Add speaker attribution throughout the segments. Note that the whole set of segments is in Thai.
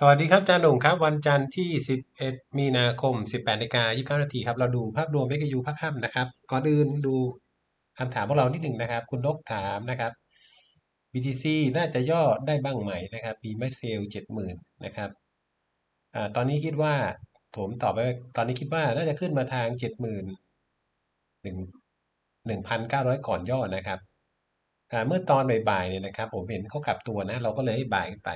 Speaker 1: สวัสดีครับอาจารย์หนุ่มครับ วันจันทร์ที่ 11 มีนาคม 18นาฬิกา29นาทีครับ เราดูภาพรวม XAU ภาคค่ำนะครับ ก่อนอื่นดูคำถามพวกเรานิดหนึ่งนะครับ คุณนกถามนะครับ BTC น่าจะย่อได้บ้างไหมนะครับมีไม่เซล70,000นนะครับอตอนนี้คิดว่าผมตอบไปตอนนี้คิดว่าน่าจะขึ้นมาทาง70,000 1 1,900ก่อนย่อนะครับเมื่อตอนบ่ายๆเนี่ยนะครับ ผมเห็นเขากลับตัวนะ เราก็เลยให้บ่ายไป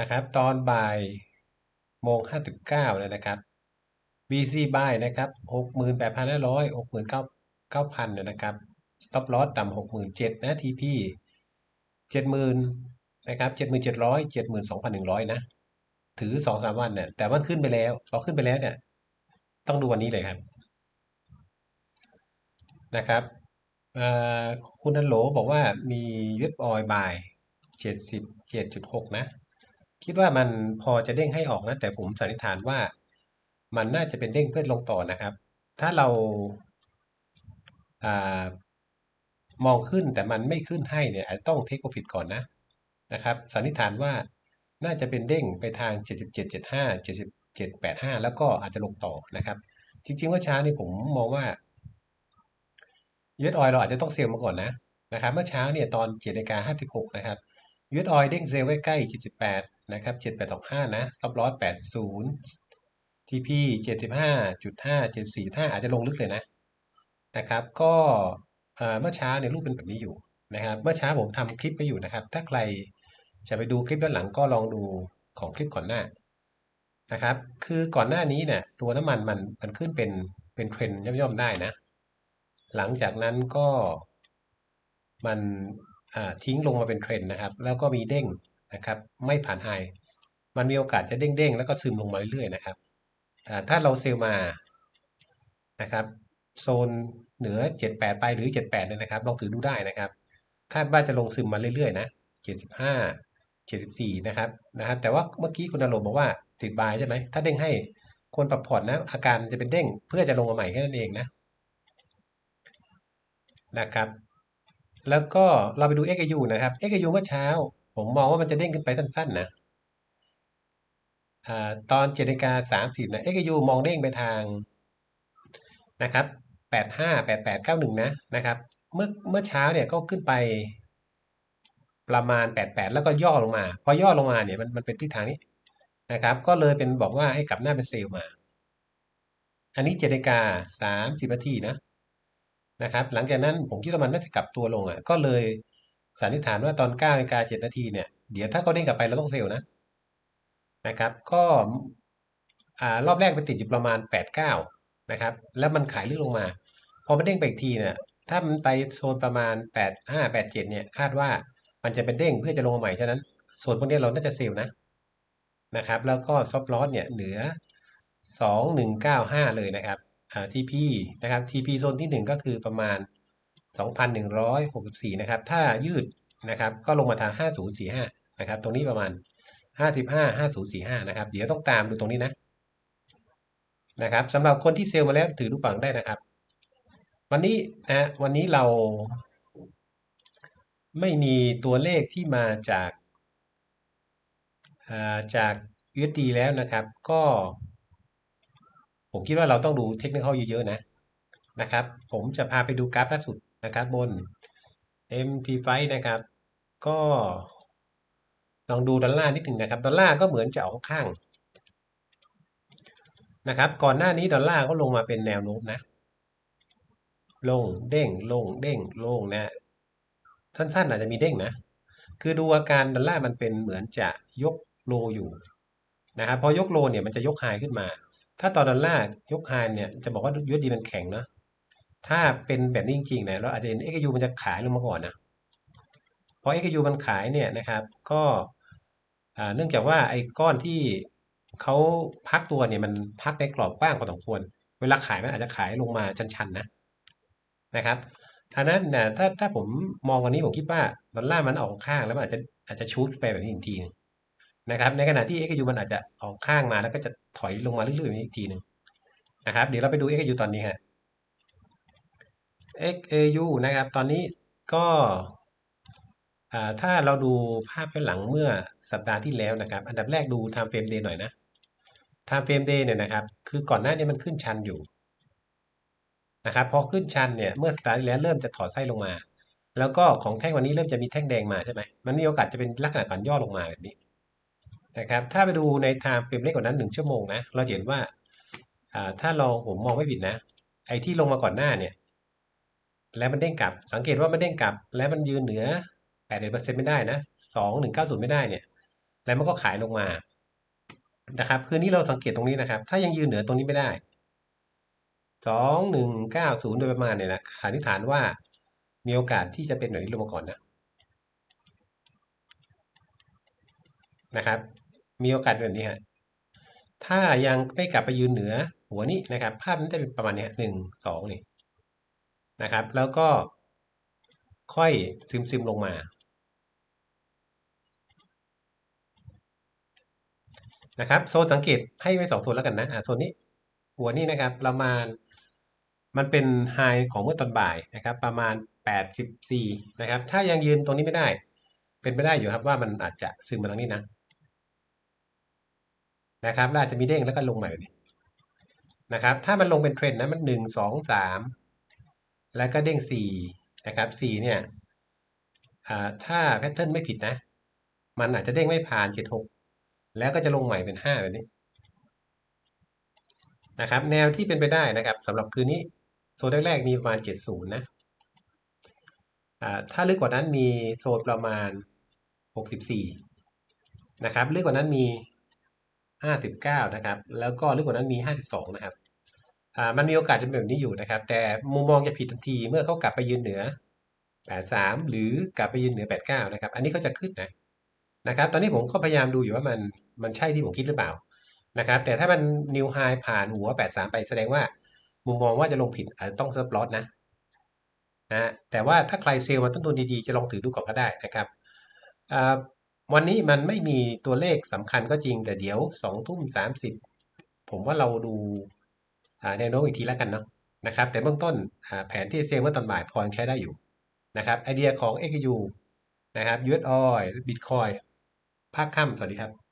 Speaker 1: นะครับ ตอนบ่ายโมงห้าสิบเก้าเลยนะครับ BC buy นะครับหกหมื่นแปดพันห้าร้อยหกหมื่นเก้าเก้าพันนะครับ stop loss ต่ำหกหมื่นเจ็ดนะ TP เจ็ดหมื่นนะครับเจ็ดหมื่นเจ็ดร้อยเจ็ดหมื่นสองพันหนึ่งร้อยนะ ถือสองสามวันเนี่ยแต่มันขึ้นไปแล้วพอขึ้นไปแล้วเนี่ยต้องดูวันนี้เลยครับนะครับคุณนันโหลบอกว่ามีเว็บออยบายเจ็ดสิบเจ็ดจุดหกนะ คิดว่ามันพอจะเด้งให้ออกนะ แต่ผมสันนิษฐานว่า มันน่าจะเป็นเด้งเพื่อลงต่อนะครับ ถ้าเราอามองขึ้นแต่มันไม่ขึ้นให้เนี่ยอาจต้องเทคโปรฟิตก่อนนะนะครับสันนิษฐานว่าน่าจะเป็นเด้งไปทาง 77 75 77 85 แล้วก็อาจจะลงต่อนะครับ จริงๆว่าช้านี่ผมมองว่ายูเอสออยเราอาจจะต้องเซลล์มาก่อนนะนะครับ เมื่อเช้าเนี่ยตอน7นาฬิกา56นะครับยูเอสออยเด้งเซลล์ใกล้ๆ78 นะครับ7825นะซับลอส80 TP 75.5 74.5อาจจะลงลึกเลยนะนะครับ ก็เมื่อเช้าเนี่ยรูปเป็นแบบนี้อยู่นะครับ เมื่อเช้าผมทำคลิปไปอยู่นะครับ ถ้าใครจะไปดูคลิปด้านหลังก็ลองดูของคลิปก่อนหน้านะครับ คือก่อนหน้านี้เนี่ยตัวน้ำมันมันมันขึ้นเป็นเป็นเทรนย่อมๆได้นะ หลังจากนั้นก็มันทิ้งลงมาเป็นเทรนนะครับ แล้วก็มีเด้ง นะครับไม่ผ่านไฮมันมีโอกาสจะเด้งๆ แล้วก็ซึมลงมาเรื่อยๆนะครับถ้าเราเซลล์มานะครับโซนเหนือ 78 ไปหรือ 78เนี่ยนะครับลองถือดูได้นะครับ คาดว่าจะลงซึมมาเรื่อยๆนะ75 74นะครับนะครับแต่ว่าเมื่อกี้คุณอารมณ์บอกว่าติดบายใช่ไหมถ้าเด้งให้ควรปรับพอร์ตนะอาการจะเป็นเด้งเพื่อจะลงมาใหม่แค่นั้นเองนะนะครับ แล้วก็เราไปดู XAU นะครับ XAU เมื่อเช้า ผมมองว่ามันจะเด้งขึ้นไปสั้นๆนะตอนเจ็ดนาฬิกาสามสิบนะ XAU มองเด้งไปทางนะครับแปดห้าแปดแปดเก้าหนึ่งนะนะครับ เมื่อเมื่อเช้าเนี่ยก็ขึ้นไปประมาณแปดแปดแล้วก็ย่อลงมา พอย่อลงมาเนี่ยมันมันเป็นทิศทางนี้นะครับ ก็เลยเป็นบอกว่าให้กลับหน้าเป็นเซลล์มา อันนี้เจ็ดนาฬิกาสามสิบนาทีนะนะครับ หลังจากนั้นผมคิดว่ามันน่าจะกลับตัวลงอะ ก็เลย สันนิษฐานว่าตอนเก้านาฬิกาเจ็ดนาทีเนี่ย เดี๋ยวถ้าเขาเด้งกลับไปเราต้องเซลล์นะนะครับ ก็รอบแรกไปติดอยู่ประมาณ 8 9 นะครับ แล้วมันขายลึกลงมา พอมันเด้งไปอีกทีเนี่ยถ้ามันไปโซนประมาณ 8 5 8 7 เนี่ย คาดว่ามันจะเป็นเด้งเพื่อจะลงมาใหม่ฉะนั้นโซนพวกนี้เราน่าจะเซลล์นะนะครับ แล้วก็ซอฟลอสเนี่ยเหนือ 2195 เลยนะครับทีพีนะครับทีพีโซนที่ 1 ก็คือประมาณ 2,164 นะครับ ถ้ายืดนะครับ ก็ลงมาทาง 5045 นะครับ ตรงนี้ประมาณห้าสิบห้าห้าศูนย์สี่ห้านะครับ เดี๋ยวต้องตามดูตรงนี้นะ นะครับสำหรับคนที่เซลล์มาแล้วถือดูก่อนได้นะครับ วันนี้นะวันนี้เรา ไม่มีตัวเลขที่มาจากจาก USD แล้วนะครับ ก็ ผมคิดว่าเราต้องดูเทคนิคเยอะๆนะนะครับ ผมจะพาไปดูกราฟล่าสุด นะครับบน MT5 นะครับ ก็ลองดูดอลลาร์นิดหนึ่งนะครับ ดอลลาร์ก็เหมือนจะออกข้างนะครับ ก่อนหน้านี้ดอลลาร์ก็ลงมาเป็นแนวโน้มนะ ลงเด้งลงเด้งลงนะ สั้นๆอาจจะมีเด้งนะ คือดูอาการดอลลาร์มันเป็นเหมือนจะยกโลอยู่นะครับพอยกโลเนี่ยมันจะยกไฮขึ้นมา ถ้าตอนดอลลาร์ยกไฮเนี่ยจะบอกว่ายูดีมันแข็งเนาะ ถ้าเป็นแบบนี้จริงๆเนี่ยเราอาจจะเห็นเอ็กยูมันจะขายลงมาก่อนนะพอเอ็กยูมันขายเนี่ยนะครับ ก็เนื่องจากว่าไอ้ก้อนที่เขาพักตัวเนี่ยมันพักในกรอบกว้างพอสมควร เวลาขายมันอาจจะขายลงมาชันๆนะนะครับท่านั้นนะถ้าถ้าผมมองวันนี้ผมคิดว่าดอลลาร์มันออกข้างแล้วมันอาจจะอาจจะชูดไปแบบนี้อีกทีนึงนะครับ ในขณะที่ XU มันอาจจะออกข้างมาแล้วก็จะถอยลงมาเรื่อยๆอีกทีหนึ่งนะครับ เดี๋ยวเราไปดู XU ตอนนี้ฮะ XAU นะครับ ตอนนี้ก็ถ้าเราดูภาพย้อนหลังเมื่อสัปดาห์ที่แล้วนะครับ อันดับแรกดู time frame day หน่อยนะ time frame day เนี่ยนะครับ คือก่อนหน้านี้มันขึ้นชันอยู่นะครับพอขึ้นชันเนี่ยเมื่อสัปดาห์ที่แล้วเริ่มจะถอดไส้ลงมา แล้วก็ของแท่งวันนี้เริ่มจะมีแท่งแดงมาใช่ไหมมันมีโอกาสจะเป็นลักษณะการย่อลงมาแบบนี้นะครับ ถ้าไปดูในไทม์เฟรมเล็กกว่านั้นหนึ่งชั่วโมงนะ เราเห็นว่าถ้าเราผมมองไม่ผิดนะ ไอ้ที่ลงมาก่อนหน้าเนี่ย แล้วมันเด้งกลับ สังเกตว่ามันเด้งกลับ แล้วมันยืนเหนือแปดเปอร์เซ็นต์ไม่ได้นะสองหนึ่งเก้าศูนย์ไม่ได้เนี่ย แล้วมันก็ขายลงมานะครับ คืนนี้เราสังเกตตรงนี้นะครับ ถ้ายังยืนเหนือตรงนี้ไม่ได้สองหนึ่งเก้าศูนย์โดยประมาณเนี่ยนะสันนิษฐานว่ามีโอกาสที่จะเป็นแบบนี้ลงมาก่อนนะนะครับ มีโอกาสแบบนี้ฮะถ้ายังไม่กลับไปยืนเหนือหัวนี้นะครับ ภาพนั้นจะเป็นประมาณนี้หนึ่งสองนี่ นะครับ แล้วก็ค่อยซึมซึมลงมานะครับโซนสังเกตให้ไว้สองโซนแล้วกันนะอ่าโซนนี้หัวนี้นะครับประมาณมันเป็นไฮของเมื่อตอนบ่ายนะครับ ประมาณ 84 นะครับ ถ้ายังยืนตรงนี้ไม่ได้ เป็นไปได้อยู่ครับว่ามันอาจจะซึมมาทางนี้นะนะครับอาจจะมีเด้งแล้วก็ลงใหม่แบบนี้นะครับ ถ้ามันลงเป็นเทรนด์นะมันหนึ่งสองสาม แล้วก็เด้งสี่นะครับสี่เนี่ยถ้าแพทเทิร์นไม่ผิดนะ มันอาจจะเด้งไม่ผ่านเจ็ดหกแล้วก็จะลงใหม่เป็นห้าแบบนี้นะครับ แนวที่เป็นไปได้นะครับสำหรับคืนนี้โซนแรกๆมีประมาณเจ็ดศูนะถ้าลึกกว่านั้นมีโซนประมาณหกสิบสี่นะครับ ลึกกว่านั้นมีห้าสิบเก้านะครับ แล้วก็ลึกกว่านั้นมีห้าสิบสองนะครับ มันมีโอกาสจะเป็นแบบนี้อยู่นะครับ แต่มุมมองจะผิดทันทีเมื่อเขากลับไปยืนเหนือแปดสามหรือกลับไปยืนเหนือแปดเก้านะครับ อันนี้เขาจะขึ้นนะนะครับ ตอนนี้ผมก็พยายามดูอยู่ว่ามันมันใช่ที่ผมคิดหรือเปล่านะครับ แต่ถ้ามันนิวไฮผ่านหัวแปดสามไปแสดงว่า มุมมองว่าจะลงผิดอาจจะต้องเซิร์ฟลอสนะนะแต่ว่าถ้าใครเซลล์มาต้นทุนดีๆ จะลองถือดูก่อนก็ได้นะครับวันนี้มันไม่มีตัวเลขสำคัญก็จริงแต่เดี๋ยวสองทุ่มสามสิบผมว่าเราดู แนวโน้มอีกทีแล้วกันเนาะนะครับ แต่เบื้องต้นแผนที่เซลเมื่อตอนบ่ายพอยังใช้ได้อยู่นะครับไอเดียของ XU นะครับ US Oil Bitcoin ภาคค่ำสวัสดีครับ